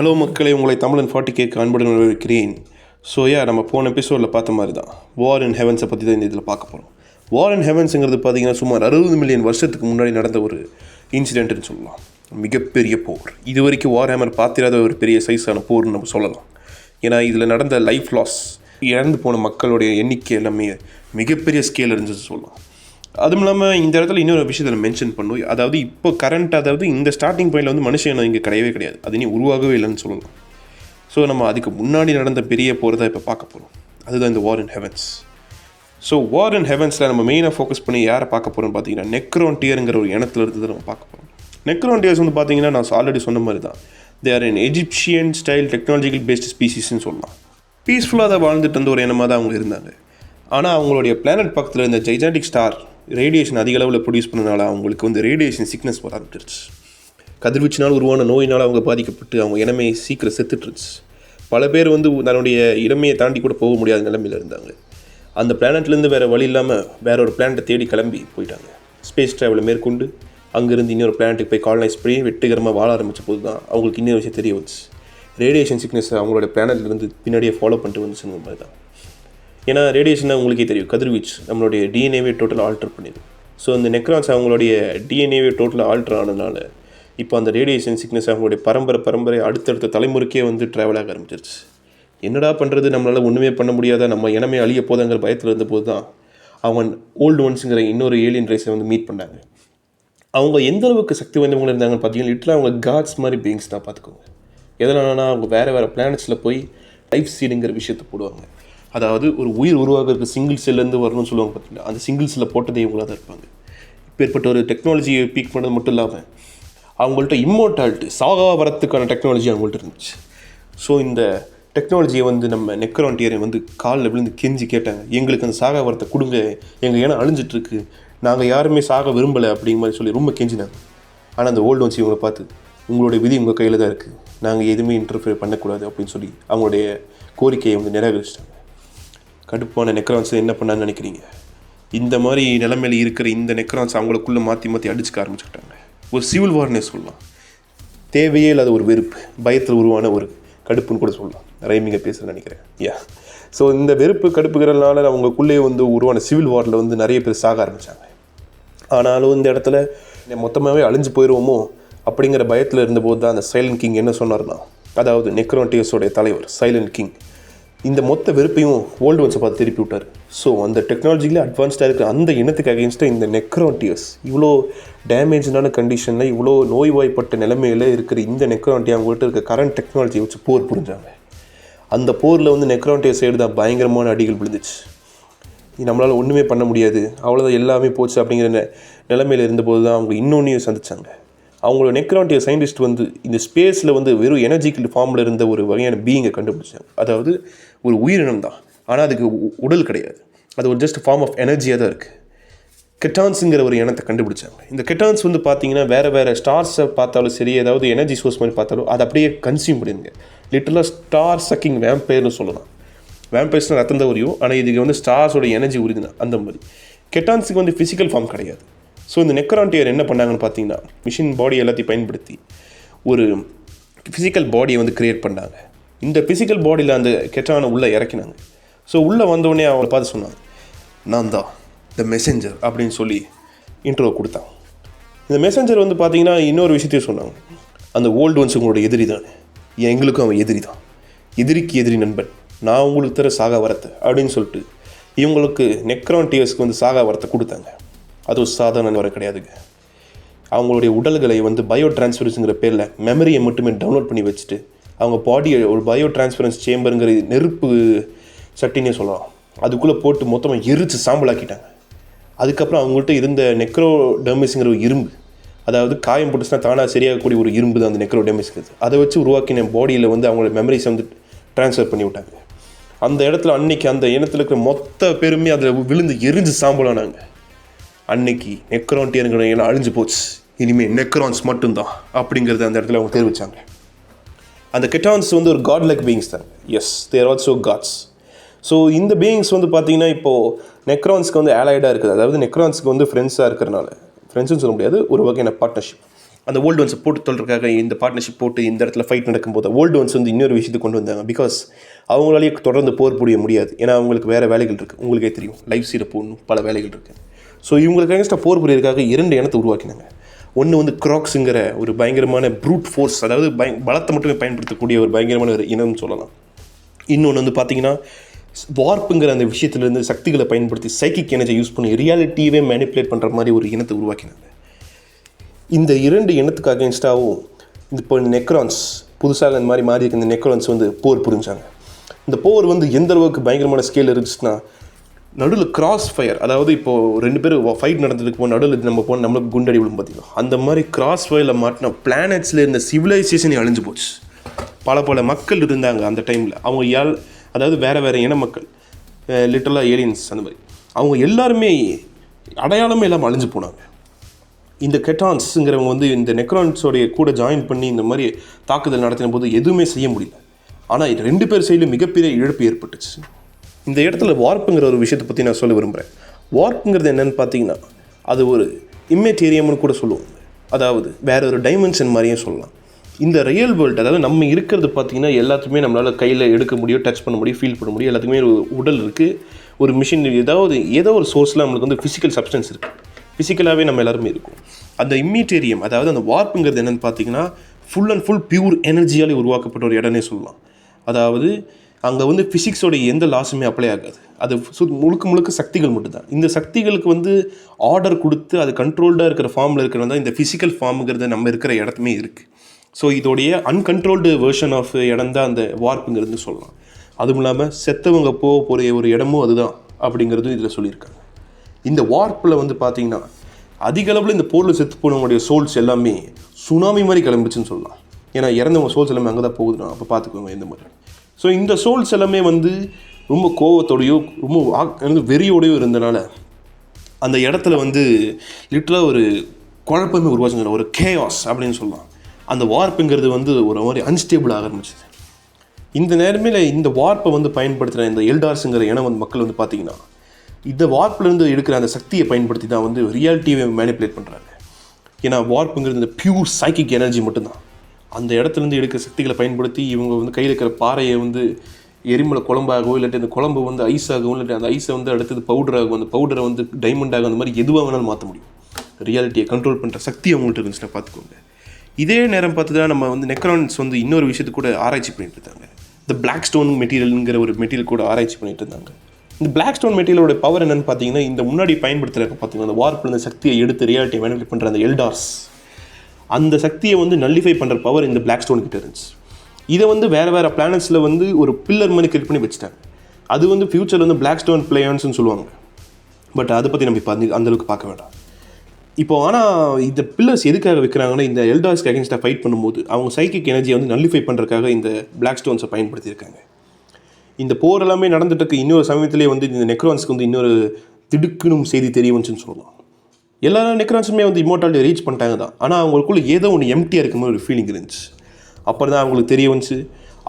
Hello மக்களே உங்களை தமிழன் ஃபார்ட்டி கேக்கு அன்புடன் வரவேற்கிறேன். ஸோ யா நம்ம போன எபிசோடில் பார்த்த மாதிரி தான் வார் இன் ஹெவன்ஸை பற்றி தான் இந்த இதில் பார்க்க போகிறோம் வார் இன் ஹெவன்ஸுங்கிறது பார்த்தீங்கன்னா சுமார் அறுபது மில்லியன் வருஷத்துக்கு முன்னாடி நடந்த ஒரு இன்சிடென்ட்னு சொல்லலாம். மிகப்பெரிய போர். இது வரைக்கும் வார் ஹேமர் பார்த்திராத ஒரு பெரிய சைஸான போர்னு நம்ம சொல்லலாம். ஏன்னா இதில் நடந்த லைஃப் லாஸ் இறந்து போன மக்களுடைய எண்ணிக்கை எல்லாமே மிகப்பெரிய ஸ்கேல் இருந்துச்சு சொல்லலாம். அதுவும் இல்லாமல் இந்த இடத்துல இன்னொரு விஷயத்தில் மென்ஷன் பண்ணும். அதாவது இப்போ கரண்ட் அதாவது இந்த ஸ்டார்டிங் பாயிண்டில் வந்து மனுஷன் இங்கே கிடையவே கிடையாது. அது இனி உருவாகவே இல்லைன்னு சொல்லலாம். ஸோ நம்ம அதுக்கு முன்னாடி நடந்த பெரிய போர் இப்போ பார்க்க போகிறோம் அதுதான் இந்த வார் இன் ஹெவன்ஸ் ஸோ வார் இன் ஹெவன்ஸில் நம்ம மெயினாக ஃபோக்கஸ் பண்ணி யாரை பார்க்க போகிறோம்னு பார்த்தீங்கன்னா நெக்ரோன்டியருங்கிற ஒரு இனத்துல இருந்து நம்ம பார்க்க போகிறோம் நெக்ரோன்டியர்ஸ் வந்து பார்த்தீங்கன்னா நான் ஆல்ரெடி சொன்ன மாதிரி தான். They are in Egyptian style technological based ஸ்பீசிஸ்ன்னு சொல்லலாம். பீஸ்ஃபுல்லாக தான் வாழ்ந்துட்டு இருந்த ஒரு இனமாக தான் அவங்க இருந்தாங்க. ஆனால் அவங்களுடைய பிளானட் பக்கத்தில் இருந்த ஜைஜாண்டிக் ஸ்டார் ரேடியேஷன் அதிக அளவில் ப்ரொடியூஸ் பண்ணனால அவங்களுக்கு வந்து ரேடியேஷன் சிக்னஸ் வர ஆரம்பிச்சிருச்சு. கதிர்வீச்சினால் உருவான நோயினால் அவங்க பாதிக்கப்பட்டு அவங்க இனமே சீக்கிரம் செத்துட்டுருச்சு பல பேர் வந்து தன்னுடைய இளமையை தாண்டி கூட போக முடியாத நிலைமையில் இருந்தாங்க. அந்த பிளானட்லேருந்து வேறு வழி இல்லாமல் வேற ஒரு பிளானட்டை தேடி கிளம்பி போயிட்டாங்க. ஸ்பேஸ் ட்ராவலை மேற்கொண்டு அங்கேருந்து இன்னொரு பிளானட்டுக்கு போய் காலனைஸ் பண்ணி வெற்றிகரமாக வாழ ஆரம்பித்த போது தான் அவங்களுக்கு இன்னொரு விஷயம் தெரிய வந்துச்சு. ரேடியேஷன் சிக்னஸ் அவங்களோட பிளானட்லேருந்து பின்னாடியே ஃபாலோ பண்ணிட்டு வந்துச்சுங்கிற மாதிரி தான் ஏன்னா ரேடியேஷன் உங்களுக்கே தெரியும். கதிர்வீச்சு நம்மளுடைய டிஎன்ஏவே டோட்டலாக ஆல்டர் பண்ணிடும். ஸோ இந்த நெக்ரான்ஸ் அவங்களுடைய டிஎன்ஏவே டோட்டலாக ஆல்டர் ஆனதுனால இப்போ அந்த ரேடியேஷன் சிக்னஸ் அவங்களுடைய பரம்பரை பரம்பரை அடுத்தடுத்த தலைமுறைக்கே வந்து ட்ராவல் ஆக ஆரம்பிச்சிருச்சு. என்னடா பண்ணுறது நம்மளால் ஒன்றுமே பண்ண முடியாத? நம்ம இனமே அழிய போதாங்கிற பயத்தில் இருந்தபோது தான் அவன் ஓல்டு ஒன்ஸுங்கிற இன்னொரு ஏலியன் ரைஸை வந்து மீட் பண்ணாங்க. அவங்க எந்த அளவுக்கு சக்தி வாய்ந்தவங்க இருந்தாங்கன்னு பார்த்தீங்கன்னா லிட்டலாக அவங்க காட்ஸ் மாதிரி பீயிங்ஸ் தான் பார்த்துக்கோங்க. எதனாலனா அவங்க வேறு வேறு பிளானட்ஸில் போய் லைஃப் சீடுங்கிற விஷயத்தை போடுவாங்க. அதாவது ஒரு உயிர் உருவாகிறதுக்கு சிங்கிள் செல்லேருந்து வரணும்னு சொல்லுவாங்க பார்த்தீங்களா அந்த சிங்கிள் செல்லை போட்டதே இவங்களாக தான் இருப்பாங்க. இப்பேற்பட்ட ஒரு டெக்னாலஜியை பீக் பண்ணது மட்டும் இல்லாமல் அவங்கள்ட்ட இம்மோர்டாலிட்டி சாகா வரத்துக்கான டெக்னாலஜி அவங்கள்ட்ட இருந்துச்சு. ஸோ இந்த டெக்னாலஜியை வந்து நம்ம நெக்ரான்டியரை வந்து காலில் விழுந்து கெஞ்சி கேட்டாங்க. எங்களுக்கு அந்த சாகா வரத்தை கொடுங்க. எங்கள் இனம் அழிஞ்சிட்ருக்கு நாங்கள் யாருமே சாக விரும்பலை அப்படிங்கிற மாதிரி சொல்லி ரொம்ப கெஞ்சினாங்க. ஆனால் அந்த ஓல்டு ஒன்ஸ் இவங்களை பார்த்து உங்களுடைய விதி உங்கள் கையில் தான் இருக்குது நாங்கள் எதுவுமே இன்டர்ஃபியர் பண்ணக்கூடாது அப்படின்னு சொல்லி அவங்களுடைய கோரிக்கையை வந்து நிறைவேறிச்சிட்டாங்க கடுப்பான நெக்ரான்ஸ் என்ன பண்ணான்னு நினைக்கிறீங்க? இந்த மாதிரி நிலைமையில இருக்கிற இந்த நெக்ரான்ஸ் அவங்களுக்குள்ளே மாற்றி மாற்றி அடிச்சுக்க ஆரம்பிச்சுக்கிட்டாங்க. ஒரு சிவில் வார்னே சொல்லலாம். தேவையே இல்லாத ஒரு வெறுப்பு பயத்தில் உருவான ஒரு கடுப்புன்னு கூட சொல்லலாம். ரைமிங்கை பேச நினைக்கிறேன். யா ஸோ இந்த வெறுப்பு கடுப்புகிறனால அவங்களுக்குள்ளே வந்து உருவான சிவில் வாரில் வந்து நிறைய பேர் சாக ஆரம்பித்தாங்க ஆனாலும் இந்த இடத்துல மொத்தமாகவே அழிஞ்சு போயிடுவோமோ அப்படிங்கிற பயத்தில் இருந்தபோது தான் அந்த சைலண்ட் கிங் என்ன சொன்னார்னா அதாவது நெக்ரோன்டியஸோடைய தலைவர் சைலண்ட் கிங் இந்த மொத்த வெறுப்பையும் ஓல்டு ஒன்ஸை பார்த்து திருப்பி விட்டார். ஸோ அந்த டெக்னாலஜியில் அட்வான்ஸ்டாக இருக்கிற அந்த இனத்துக்கு அகேன்ஸ்டாக இந்த நெக்ரோன்டியஸ் இவ்வளோ டேமேஜான கண்டிஷனில் இவ்வளோ நோய்வாய்ப்பட்ட நிலைமையில் இருக்கிற இந்த நெக்ரோன்டி அவங்கள்ட்ட இருக்க கரண்ட் டெக்னாலஜியை வச்சு போர் புரிஞ்சாங்க. அந்த போரில் வந்து நெக்ரோன்டிய சைடு தான் பயங்கரமான அடிகள் விழுந்துச்சு. நம்மளால் ஒன்றுமே பண்ண முடியாது. அவ்வளோதான் எல்லாமே போச்சு அப்படிங்கிற நெ நிலைமையில் இருந்தபோது தான் அவங்க இன்னொன்றையும் சந்திச்சாங்க. அவங்களோட நெக்ரான்டியர் சயின்டிஸ்ட் வந்து இந்த ஸ்பேஸில் வந்து வெறும் எனர்ஜிக்கல் ஃபார்மில் இருந்த ஒரு வகையான பீயிங்கை கண்டுபிடிச்சாங்க. அதாவது ஒரு உயிரினம் தான் ஆனால் அதுக்கு உ- உடல் கிடையாது. அது ஒரு ஜஸ்ட் ஃபார்ம் ஆஃப் எனர்ஜியாக தான் இருக்குது கெட்டான்ஸுங்கிற ஒரு இனத்தை கண்டுபிடிச்சாங்க. இந்த கெட்டான்ஸ் வந்து பார்த்தீங்கன்னா வேறு வேறு ஸ்டார்ஸை பார்த்தாலும் சரி ஏதாவது எனர்ஜி சோர்ஸ் மாதிரி பார்த்தாலும் அதை அப்படியே கன்சியூம் பண்ணிடுங்க. லிட்டலாக ஸ்டார் சக்கிங் வேம்பயர்னு சொல்லலாம். வேம்பயர்ஸ்னால் ரத்தம் தான் உரியும். ஆனால் இதுக்கு வந்து ஸ்டார்ஸோட எனர்ஜி உரிதுனா அந்த மாதிரி. கெட்டான்ஸுக்கு வந்து ஃபிசிக்கல் ஃபார்ம் கிடையாது. ஸோ இந்த நெக்ரான்டியர் என்ன பண்ணாங்கன்னு பார்த்தீங்கன்னா மிஷின் பாடி எல்லாத்தையும் பயன்படுத்தி ஒரு ஃபிசிக்கல் பாடியை வந்து க்ரியேட் பண்ணாங்க. இந்த ஃபிசிக்கல் பாடியில் அந்த கெட்டானை உள்ளே இறக்கினாங்க. ஸோ உள்ளே வந்தோடனே அவங்கள பார்த்து சொன்னாங்க நான் தான் த மெசஞ்சர் அப்படின்னு சொல்லி இன்ட்ரோ கொடுத்தான் இந்த மெசஞ்சர் வந்து பார்த்தீங்கன்னா இன்னொரு விஷயத்தையும் சொன்னாங்க. அந்த ஓல்டு ஒன்ஸ் உங்களோட எதிரி தான். எங்களுக்கும் அவன் எதிரி தான். எதிரிக்கு எதிரி நண்பன். நான் உங்களுக்கு தர சாகா வரத்தை அப்படின்னு சொல்லிட்டு இவங்களுக்கு நெக்ரான்டியர்ஸ்க்கு வந்து சாகா வரத்தை கொடுத்தாங்க. அது ஒரு சாதாரண வர கிடையாதுங்க. அவங்களுடைய உடல்களை வந்து பயோ டிரான்ஸ்ஃபர்ஸுங்கிற பேரில் மெமரியை மட்டுமே டவுன்லோட் பண்ணி வச்சுட்டு அவங்க பாடியை ஒரு பயோ டிரான்ஸ்பரன்ஸ் சேம்பருங்கிற நெருப்பு சட்டினே சொல்லலாம். அதுக்குள்ளே போட்டு மொத்தமாக எரித்து சாம்பலாக்கிட்டாங்க. அதுக்கப்புறம் அவங்கள்ட்ட இருந்த நெக்ரோடெர்மிஸ்ங்கிற ஒரு இரும்பு அதாவது காயம் போட்டுச்சுன்னா தானாக சரியாகக்கூடிய ஒரு இரும்பு தான் அந்த நெக்ரோடெர்மிஸ்க்கு அதை. வச்சு உருவாக்கின பாடியில் வந்து அவங்களோட மெமரிஸ் வந்து ட்ரான்ஸ்ஃபர் பண்ணி விட்டாங்க. அந்த இடத்துல அன்னைக்கு அந்த இனத்தில் இருக்கிற மொத்த பேருமே அதில் விழுந்து எரிஞ்சு சாம்பலானாங்க. அன்னைக்கு நெக்ரான்டியருங்கிற இனம் அழிஞ்சு போச்சு. இனிமேல் நெக்ரான்ஸ் மட்டும்தான் அப்படிங்கிறத அந்த இடத்துல அவங்க தெரிவிச்சாங்க. அந்த கெட்டான்ஸ் வந்து ஒரு காட் லைக் பீயிங்ஸ் தான் yes there also gods so இந்த பீயிங்ஸ் வந்து பார்த்தீங்கன்னா இப்போது நெக்ரான்ஸ்க்கு வந்து ஆலைடாக இருக்குது. அதாவது நெக்ரான்ஸ்க்கு வந்து ஃப்ரெண்ட்ஸாக இருக்கிறனால ஃப்ரெண்ட்ஸ்னு சொல்ல முடியாது ஒரு வகையான பார்ட்னர்ஷிப் அந்த ஓல்டு ஒன்ஸை போட்டு தொல்றதுக்காக இந்த பார்ட்னர்ஷிப் போட்டு இந்த இடத்துல ஃபைட் நடக்கும்போது ஓல்டு ஒன்ஸ் வந்து இன்னொரு விஷயத்தை கொண்டு வந்தாங்க. பிகாஸ் அவங்களாலேயே தொடர்ந்து போர் புரிய முடியாது. ஏன்னா அவங்களுக்கு வேறு வேலைகள் இருக்குது உங்களுக்கே தெரியும் லைஃப் சீரை போடணும் பல வேலைகள் இருக்குது ஸோ இவங்களுக்கு அகேன்ஸ்டாக போர் புரியறதுக்காக இரண்டு இனத்தை உருவாக்கினாங்க. ஒன்று வந்து க்ராக்ஸுங்கிற ஒரு பயங்கரமான ப்ரூட் ஃபோர்ஸ் அதாவது பய பலத்தை மட்டுமே பயன்படுத்தக்கூடிய ஒரு பயங்கரமான ஒரு இனம்னு சொல்லலாம். இன்னொன்று வந்து பார்த்தீங்கன்னா வார்ப்புங்கிற அந்த விஷயத்துலேருந்து சக்திகளை பயன்படுத்தி சைக்கிக் எனர்ஜி யூஸ் பண்ணி ரியாலிட்டியவே மேனிப்புலேட் பண்ணுற மாதிரி ஒரு இனத்தை உருவாக்கினாங்க. இந்த இரண்டு இனத்துக்கு அகேன்ஸ்டாகவும் இப்போ நெக்ரான்ஸ் புதுசாக இந்த மாதிரி மாறி இருக்க இந்த நெக்ரான்ஸ் வந்து போர் புரிஞ்சாங்க. இந்த போர் வந்து எந்த அளவுக்கு பயங்கரமான ஸ்கேல் இருந்துச்சுன்னா நடுவில் கிராஸ் ஃபயர் அதாவது இப்போது ரெண்டு பேரும் ஃபைட் நடந்ததுக்கு போன நடுவில் நம்ம போன நம்மளுக்கு குண்டடி விழும் பார்த்தீங்கன்னா அந்த மாதிரி கிராஸ் ஃபயரில் மாட்டின பிளானட்ஸில் இருந்த சிவிலைசேஷனே அழிஞ்சு போச்சு. பல பல மக்கள் இருந்தாங்க அந்த டைமில் அவங்க யாழ் அதாவது வேறு வேறு இன மக்கள். லிட்டலாக ஏலியன்ஸ் அந்த மாதிரி. அவங்க எல்லாருமே அடையாளமே இல்லாமல் அழிஞ்சு போனாங்க. இந்த கெட்டான்ஸுங்கிறவங்க வந்து இந்த நெக்ரான்ஸோடைய கூட ஜாயின் பண்ணி இந்த மாதிரி தாக்குதல் நடத்தின போது எதுவுமே செய்ய முடியல. ஆனால் ரெண்டு பேர் சைடிலும் மிகப்பெரிய இழப்பு ஏற்பட்டுச்சு. இந்த இடத்துல வார்ப்புங்கிற ஒரு விஷயத்தை பற்றி நான் சொல்ல விரும்புகிறேன் வார்ப்புங்கிறது என்னென்னு பார்த்தீங்கன்னா அது ஒரு இம்மெட்டீரியம்னு கூட சொல்லுவோம் அதாவது வேற ஒரு டைமென்ஷன் மாதிரியும் சொல்லலாம். இந்த ரியல் வேர்ல்டு அதாவது நம்ம இருக்கிறது பார்த்தீங்கன்னா எல்லாத்துக்குமே நம்மளால் கையில் எடுக்க முடியும் டச் பண்ண முடியும் ஃபீல் பண்ண முடியும் எல்லாத்துக்குமே ஒரு உடல் இருக்குது ஒரு மிஷின் ஏதாவது ஏதோ ஒரு சோர்ஸில் நம்மளுக்கு வந்து ஃபிசிக்கல் சப்ஸ்டன்ஸ் இருக்குது ஃபிசிக்கலாகவே நம்ம எல்லாருமே இருக்கும். அந்த இம்மீட்டேரியம் அதாவது அந்த வார்ப்புங்கிறது என்னென்னு பார்த்தீங்கன்னா ஃபுல் அண்ட் ஃபுல் பியூர் எனர்ஜியாலே உருவாக்கப்பட்ட ஒரு இடம்னே சொல்லலாம். அதாவது அங்கே வந்து ஃபிசிக்ஸோட எந்த லாஸுமே அப்ளை ஆகாது. அது சு முழுக்க முழுக்க சக்திகள் மட்டும்தான். இந்த சக்திகளுக்கு வந்து ஆர்டர் கொடுத்து அது கண்ட்ரோல்டாக இருக்கிற ஃபார்மில் இருக்கிறது தான் இந்த ஃபிசிக்கல் ஃபார்முங்கிறது நம்ம இருக்கிற இடத்துமே இருக்குது ஸோ இதோடைய அன்கண்ட்ரோல்டு வேர்ஷன் ஆஃப் இடம் தான் அந்த வார்ப்புங்கிறது சொல்லலாம். அதுவும் இல்லாமல் செத்தவங்க போக போகிற ஒரு இடமும் அதுதான் அப்படிங்கிறதும் இதில் சொல்லியிருக்காங்க. இந்த வார்ப்பில் வந்து பார்த்தீங்கன்னா அதிக அளவில் இந்த போரில் செத்து போனவங்களுடைய சோல்ஸ் எல்லாமே சுனாமி மாதிரி கிளம்பிச்சுன்னு சொல்லலாம். ஏன்னா இறந்தவங்க சோல்ஸ் எல்லாமே அங்கே தான் போகுதுன்னா அப்போ பார்த்துக்கோங்க இந்த மாதிரி. ஸோ இந்த சோல்ஸ் எல்லாமே வந்து ரொம்ப கோவத்தோடையோ ரொம்ப வா- வந்து வெறியோடையோ இருந்தனால அந்த இடத்துல வந்து லிட்டலாக ஒரு குழப்பமே உருவாச்சுங்க ஒரு கேஆஸ் அப்படின்னு சொல்லலாம் அந்த வார்ப்புங்கிறது வந்து ஒரு மாதிரி அன்ஸ்டேபிள் ஆக ஆரம்பிச்சது. இந்த நேரமையில் இந்த வார்ப்பை வந்து பயன்படுத்துகிற இந்த எல்டார்ஸுங்கிற இனம் வந்து மக்கள் வந்து பார்த்தீங்கன்னா இந்த வார்ப்லேருந்து எடுக்கிற அந்த சக்தியை பயன்படுத்தி தான் வந்து ரியாலிட்டியை மேனிப்புலேட் பண்ணுறாங்க ஏன்னா வார்ப்புங்கிறது இந்த பியூர் சைக்கிக் எனர்ஜி மட்டும்தான். அந்த இடத்துலேருந்து எடுக்கிற சக்திகளை பயன்படுத்தி இவங்க வந்து கையில் இருக்கிற பாறையை வந்து எரிமலை குழம்பாகவோ இல்லாட்டி அந்த குழம்பு வந்து ஐஸாகவும் இல்லாட்டி அந்த ஐஸை வந்து அடுத்தது பவுடராகும் அந்த பவுடரை வந்து டைமண்டாக அந்த மாதிரி எதுவாக வேணாலும் மாற்ற முடியும். ரியாலிட்டியை கண்ட்ரோல் பண்ணுற சக்தி அவங்கள்ட்ட இருந்துச்சுன்னா பார்த்துக்கோங்க. இதே நேரம் பார்த்து தான் நம்ம வந்து நெக்ரான்ஸ் வந்து இன்னொரு விஷயத்து கூட ஆராய்ச்சி பண்ணிட்டு இருந்தாங்க. இந்த பிளாக் ஸ்டோன் மெட்டீரியலுங்கிற ஒரு மெட்டீரியல் கூட ஆராய்ச்சி பண்ணிட்டு இருந்தாங்க. இந்த பிளாக் ஸ்டோன் மெட்டீரியலோட பவர் என்னன்னு பார்த்தீங்கன்னா இந்த முன்னாடி பயன்படுத்துகிற பார்த்தீங்கன்னா அந்த வார்ப்பில் இந்த சக்தியை எடுத்து ரியாலிட்டியை மேனிபுலேட் பண்ணுற அந்த எல்டார்ஸ் அந்த சக்தியை வந்து நல்லிஃபை பண்ணுற பவர் இந்த பிளாக் ஸ்டோன் கிட்ட இருந்துச்சு. இதை வந்து வேறு வேறு பிளானட்ஸில் வந்து ஒரு பில்லர் மாதிரி கிரியேட் பண்ணி வச்சுட்டாங்க. அது வந்து ஃப்யூச்சரில் வந்து பிளாக் ஸ்டோன் பிளேயர்ஸ்னு சொல்லுவாங்க. பட் அதை பற்றி நம்ம இப்போ அந்த அந்தளவுக்கு பார்க்க வேண்டாம். இப்போ ஆனால் இந்த பில்லர்ஸ் எதுக்காக வைக்கிறாங்கன்னா இந்த எல்டாஸ்க்கு அகேன்ஸ்டாக ஃபைட் பண்ணும்போது அவங்க சைக்கிக் எனர்ஜியை வந்து நல்லிஃபை பண்ணுறதுக்காக இந்த பிளாக் ஸ்டோன்ஸை பயன்படுத்தியிருக்காங்க. இந்த போர் எல்லாமே நடந்துட்டு இருக்க இன்னொரு சமயத்திலே வந்து இந்த நெக்ரான்ஸ்க்கு வந்து இன்னொரு திடுக்கணும் செய்தி தெரிய வந்துச்சுன்னு சொல்லலாம். எல்லா நெக்ரான்ஸுமே வந்து இமோட்டாலிட்டி ரீச் பண்ணிட்டாங்க தான். ஆனால் அவங்களுக்குள்ள ஏதோ ஒன்று எம்டியாக இருக்க மாதிரி ஒரு ஃபீலிங் இருந்துச்சு. அப்புறம் தான் அவங்களுக்கு தெரிய வந்துச்சு.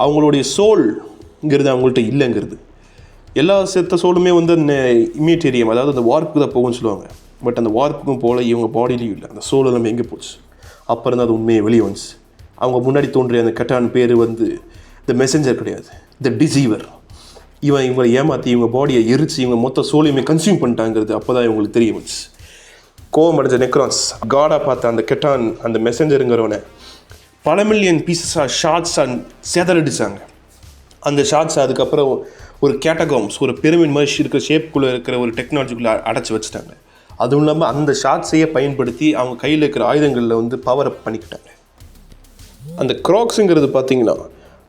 அவங்களுடைய சோல்ங்கிறது அவங்கள்ட்ட இல்லைங்கிறது. எல்லா செத்த சோலுமே வந்து அந்த இமீட்டேரியம் அதாவது அந்த வார்ப்புக்கு தான் போகும்னு சொல்லுவாங்க. பட் அந்த வார்ப்புக்கும் போல் இவங்க பாடியிலையும் இல்லை. அந்த சோல் எல்லாமே எங்கே போச்சு? அப்புறம் தான் அது உண்மையை வெளியே வந்துச்சு. அவங்க முன்னாடி தோன்றிய அந்த கட்டான் பேர் வந்து த மெசஞ்சர் கிடையாது. த டிசீவர் இவன் இவங்களை ஏமாற்றி இவங்க பாடியை எரிச்சு இவங்க மொத்த சோலையுமே கன்சியூம் பண்ணிட்டாங்கிறது அப்போ தான் இவங்களுக்கு தெரிய வந்துச்சு. கோவம் அடைஞ்ச நெக்ரான்ஸ் காடாக பார்த்த அந்த கெட்டான் அந்த மெசஞ்சருங்கிறவனை பல மில்லியன் பீசஸாக ஷார்ட்ஸாக செதறடிச்சாங்க அந்த ஷார்ட்ஸ் அதுக்கப்புறம் ஒரு கேட்டகாம்ஸ் ஒரு பிரமிட் மாதிரி இருக்கிற ஷேப்புக்குள்ளே இருக்கிற ஒரு டெக்னாலஜிக்குள்ளே அடைச்சி வச்சுட்டாங்க. அதுவும் இல்லாமல் அந்த ஷார்ட்ஸையே பயன்படுத்தி அவங்க கையில் இருக்கிற ஆயுதங்களில் வந்து பவர் அப் பண்ணிக்கிட்டாங்க. அந்த க்ராக்ஸுங்கிறது பார்த்தீங்கன்னா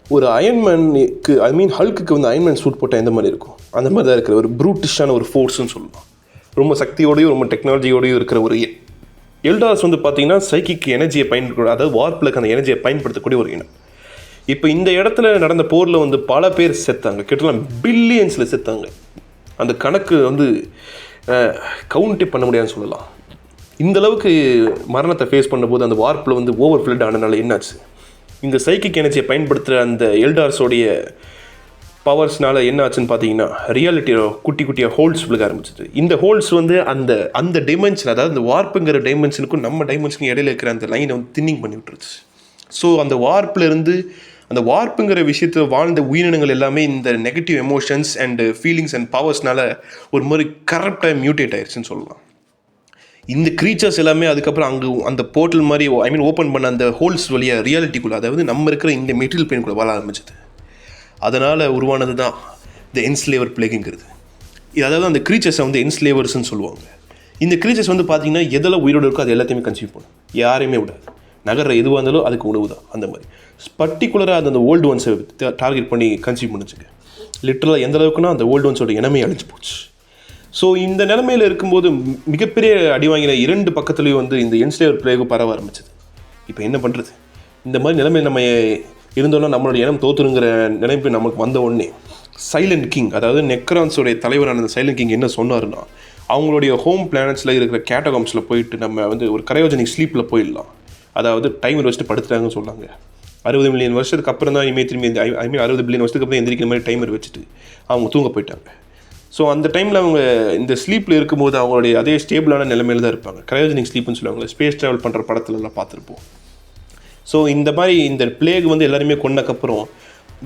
ஒரு அயன்மேனுக்கு ஐ மீன் ஹல்க்குக்கு வந்து அயன்மேன் சூட் போட்டால் எந்த மாதிரி இருக்கும்? அந்த மாதிரி தான் இருக்கிற ஒரு ப்ரூட்டிஷான ஒரு ஃபோர்ஸுன்னு சொல்லலாம் ரொம்ப சக்தியோடையும் ரொம்ப டெக்னாலஜியோடையும் இருக்கிற ஒரு எல்டாஸ் வந்து பார்த்தீங்கன்னா சைக்கிக் எனர்ஜியை பயன்படுத்த அதாவது வார்ப்பில் அந்த எனர்ஜியை பயன்படுத்தக்கூடிய ஒரு இனம். இப்போ இந்த இடத்துல நடந்த போரில் வந்து பல பேர் செத்தாங்க. கிட்டலாம் பில்லியன்ஸில் செத்தாங்க. அந்த கணக்கு வந்து கவுண்டே பண்ண முடியாதுன்னு சொல்லலாம். இந்த அளவுக்கு மரணத்தை ஃபேஸ் பண்ணும்போது அந்த வார்ப்பில் வந்து ஓவர் ஃபில்ட் ஆனதுனால என்னாச்சு? இந்த சைக்கிக் எனர்ஜியை பயன்படுத்துகிற அந்த எல்டார்ஸோடைய பவர்ஸ்னால என்ன ஆச்சுன்னு பார்த்தீங்கன்னா ரியாலிட்டியில் குட்டி குட்டியாக ஹோல்ஸ் விழுக ஆரம்பிச்சது. இந்த ஹோல்ஸ் வந்து அந்த அந்த டைமென்ஷன் அதாவது அந்த வார்ப்புங்கிற டைமென்ஷனுக்கும் நம்ம டைமென்ஷனுக்கும் இடையில இருக்கிற அந்த லைனை வந்து தின்னிங் பண்ணி விட்டுருச்சு. ஸோ அந்த வார்ப்பில் இருந்து அந்த வார்ப்புங்கிற விஷயத்தில் வாழ்ந்த உயிரினங்கள் எல்லாமே இந்த negative emotions and feelings and பவர்ஸ்னால ஒரு மாதிரி கரெக்டாக மியூட்டேட் ஆயிடுச்சுன்னு சொல்லலாம். இந்த க்ரீச்சர்ஸ் எல்லாமே அதுக்கப்புறம் அங்கே அந்த போர்ட்டல் மாதிரி ஐ மீன் ஓப்பன் பண்ண அந்த ஹோல்ஸ் வழியாக ரியாலிட்டிக்குள்ளே அதாவது நம்ம இருக்கிற இந்த மெட்டீரியல் பிளேனுக்குள்ளே வாழ ஆரம்பிச்சது. அதனால் உருவானது தான் இந்த என்ஸ்லேவர் பிளேகுங்கிறது இது அதாவது அந்த க்ரீச்சர்ஸை வந்து என்ஸ்லேவர்ஸ்னு சொல்லுவாங்க. இந்த க்ரீச்சர்ஸ் வந்து பார்த்திங்கன்னா எதெல்லாம் உயிரோடு இருக்கோ அது எல்லாத்தையுமே கன்சியூம் பண்ணும். யாரையுமே விடாது. நகர்ற எதுவாக இருந்தாலும் அதுக்கு உணவு தான் அந்த மாதிரி. பர்டிகுலராக அது அந்த ஓல்டு ஒன்ஸை டார்கெட் பண்ணி கன்சியூம் பண்ணுச்சுங்க. லிட்டரலாக எந்த அளவுக்குன்னா அந்த ஓல்டு ஒன்ஸோட இனமே அழிஞ்சு போச்சு. ஸோ இந்த நிலமையில் இருக்கும்போது மிகப்பெரிய அடி வாங்கின இரண்டு பக்கத்துலேயும் வந்து இந்த என்ஸ்லேவர் பிளேகு பரவ ஆரம்பிச்சது. இப்போ என்ன பண்ணுறது இந்த மாதிரி நிலைமையில் நம்ம இருந்தோம்னா நம்மளுடைய இனம் தோத்துருங்கிற நினைப்பு நமக்கு வந்த உடனே சைலண்ட் கிங் அதாவது நெக்ரான்ஸோடைய தலைவரான அந்த சைலண்ட் கிங் என்ன சொன்னாருன்னா அவங்களுடைய ஹோம் பிளானட்ஸில் இருக்கிற கேட்டகாம்ஸில் போயிட்டு நம்ம வந்து ஒரு கரையோஜனிக் ஸ்லீப்பில் போயிடலாம். அதாவது டைமர் வச்சுட்டு படுத்துட்டாங்கன்னு சொன்னாங்க. அறுபது மில்லியன் வருஷத்துக்கு அப்புறம் தான் இனிமேல் திரும்பி ஐ மீன் அறுபது பில்லியன் வருஷத்துக்கு அப்புறம் எந்திரிக்கிற மாதிரி டைமர் வச்சுட்டு அவங்க தூங்க போயிட்டாங்க. ஸோ அந்த டைமில் அவங்க இந்த ஸ்லீப்பில் இருக்கும்போது அவங்களுடைய அதே ஸ்டேபிளான நிலைமையில தான் இருப்பாங்க. கிரையோஜனிக் ஸ்லீப்னு சொல்லுவாங்க ஸ்பேஸ் ட்ராவல் பண்ணுற படத்துலலாம் பார்த்துருப்போம். ஸோ இந்த மாதிரி இந்த பிளேக் வந்து எல்லாருமே கொண்டக்கப்புறம்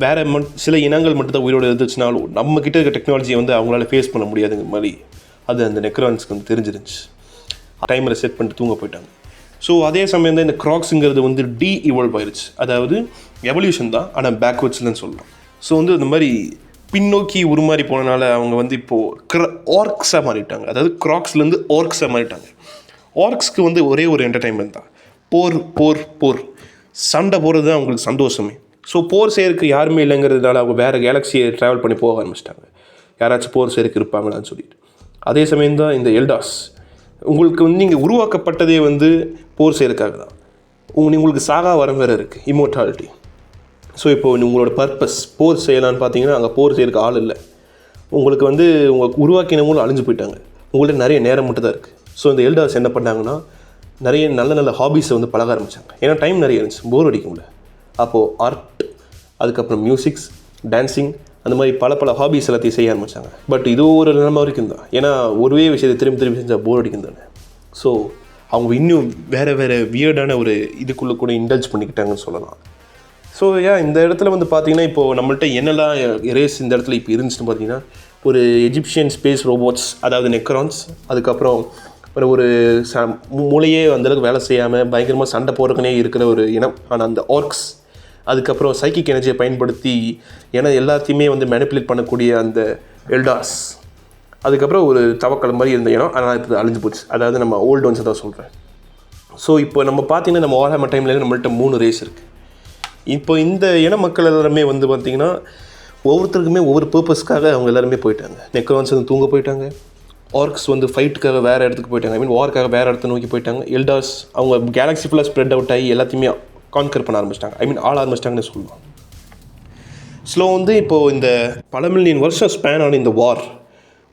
வேறு மட் சில இனங்கள் மட்டும் தான் உயிரோடு இருந்துச்சுனாலும் நம்மக்கிட்ட இருக்க டெக்னாலஜியை வந்து அவங்களால ஃபேஸ் பண்ண முடியாதுங்க மாதிரி அது அந்த நெக்ரான்ஸ்க்கு வந்து தெரிஞ்சிருந்துச்சு. டைமரை செட் பண்ணிட்டு தூங்க போயிட்டாங்க. ஸோ அதே சமயம் தான் இந்த க்ராக்ஸுங்கிறது வந்து டி இவால்வ் ஆயிடுச்சு அதாவது எவல்யூஷன் தான் ஆனால் பேக்வர்ட்ஸ்லன்னு சொல்லலாம் ஸோ வந்து இந்த மாதிரி பின்னோக்கி உருமாறி போனனால அவங்க வந்து இப்போது க்ர ஆர்க்ஸாக மாறிட்டாங்க. அதாவது க்ராக்ஸ்லேருந்து ஆர்க்ஸாக மாறிட்டாங்க. ஆர்க்ஸ்க்கு வந்து ஒரே ஒரு என்டர்டைன்மெண்ட் தான். போர் போர் போர். சண்டை போகிறது தான் அவங்களுக்கு சந்தோஷமே. ஸோ போர் செய்யறதுக்கு யாருமே இல்லைங்கிறதுனால அவங்க வேறு கேலக்ஸியை ட்ராவல் பண்ணி போக ஆரம்பிச்சிட்டாங்க. யாராச்சும் போர் செய்யறதுக்கு இருப்பாங்களான்னு சொல்லிட்டு. அதே சமயம் தான் இந்த எல்டாஸ் உங்களுக்கு வந்து நீங்கள் உருவாக்கப்பட்டதே வந்து போர் செய்யறதுக்காக தான். உங்களுக்கு சாகா வரம் வேறு இருக்குது இமோர்டாலிட்டி ஸோ இப்போ உங்களோட பர்பஸ் போர் செய்யலான்னு பார்த்தீங்கன்னா அங்கே போர் செய்யறதுக்கு ஆள் இல்லை. உங்களுக்கு வந்து உங்கள் உருவாக்கினவங்களும் அழிஞ்சு போயிட்டாங்க. உங்கள்கிட்ட நிறைய நேரம் மட்டும் தான் இருக்குது ஸோ இந்த எல்டாஸ் என்ன பண்ணாங்கன்னா நிறைய நல்ல நல்ல ஹாபீஸை வந்து பழக ஆரம்பித்தாங்க ஏன்னா டைம் நிறைய இருந்துச்சு. போர் அடிக்க முடியல. அப்போது ஆர்ட் அதுக்கப்புறம் மியூசிக்ஸ் டான்சிங் அந்த மாதிரி பல பல ஹாபீஸ் எல்லாத்தையும் செய்ய ஆரம்பித்தாங்க பட் இது ஒரு நிலைமை வரைக்கும் தான். ஏன்னா ஒரே விஷயத்தை திரும்பி திரும்பி செஞ்சால் போர் அடிக்கும் தானே ஸோ அவங்க இன்னும் வேறு வேறு வியர்டான ஒரு இதுக்குள்ளே கூட இண்டல்ஜ் பண்ணிக்கிட்டாங்கன்னு சொல்லலாம். ஸோ ஏன் இந்த இடத்துல வந்து பார்த்தீங்கன்னா இப்போது நம்மள்ட்ட என்னெல்லாம் எரேஸ் இந்த இடத்துல இப்போ இருந்துச்சுன்னு பார்த்தீங்கன்னா ஒரு எஜிப்சியன் ஸ்பேஸ் ரோபோட்ஸ் அதாவது நெக்ரான்ஸ் அதுக்கப்புறம் ஒரு ஒரு ச மூளையே அந்தளவுக்கு வேலை செய்யாமல் பயங்கரமாக சண்டை போடுறதுனே இருக்கிற ஒரு இனம். ஆனால் அந்த ஆர்க்ஸ் அதுக்கப்புறம் சைக்கிக் எனர்ஜியை பயன்படுத்தி ஏன்னா எல்லாத்தையுமே வந்து மேனிப்புலேட் பண்ணக்கூடிய அந்த எல்டாஸ் அதுக்கப்புறம் ஒரு தவக்கல் மாதிரி இருந்த இனம். ஆனால் இப்போ அழிஞ்சு போச்சு. அதாவது நம்ம ஓல்டு ஒன்ஸை தான் சொல்கிறேன் ஸோ இப்போ நம்ம பார்த்தீங்கன்னா நம்ம வாராம டைம்ல நம்மள்ட்ட மூணு ரேஸ் இருக்குது இப்போ இந்த இன மக்கள் எல்லாருமே வந்து பார்த்திங்கன்னா ஒவ்வொருத்தருக்குமே ஒவ்வொரு பர்பஸ்க்காக அவங்க எல்லாருமே போயிட்டாங்க. நெக்ரோன்ஸ் வந்து தூங்க போயிட்டாங்க. ஆர்க்ஸ் வந்து ஃபைட்டுக்காக வேறு இடத்துக்கு போயிட்டாங்க. ஐ மீன் வார்க்காக வேறு இடத்த நோக்கி போயிட்டாங்க. எல்டாஸ் அவங்க கேலக்ஸி ஃபுல்லாக ஸ்ப்ரெட் அவுட் ஆகி எல்லாத்தையுமே கான்கர் பண்ண ஆரம்பிச்சிட்டாங்க. ஐ மீன் ஆள் ஆரம்பிச்சிட்டாங்கன்னு சொல்லலாம் ஸ்லோ வந்து இப்போது இந்த பல மில்லியன் வருஷம் ஸ்பேன் ஆன இந்த வார்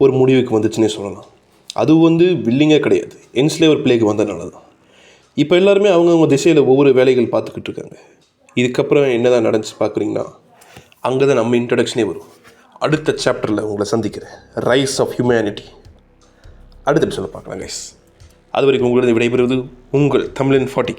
ஒரு முடிவுக்கு வந்துச்சுன்னே சொல்லலாம். அது வந்து வில்லிங்கே கிடையாது. என்ஸ்லேவர் பிளேக்கு வந்ததுனால தான். இப்போ எல்லாருமே அவங்கவுங்க திசையில் ஒவ்வொரு வேலைகள் பார்த்துக்கிட்டு இருக்காங்க. இதுக்கப்புறம் என்னதான் நடந்துச்சு பார்க்குறீங்கன்னா அங்கே தான் நம்ம இன்ட்ரடக்ஷனே வரும். அடுத்த சாப்டரில் உங்களை சந்திக்கிறேன். ரைஸ் ஆஃப் ஹியூமனிட்டி அடுத்த எபிசோட பார்க்கலாம் கைஸ் அது வரைக்கும் உங்களது விடைபெறுவது உங்கள் தமிழன் ஃபார்ட்டி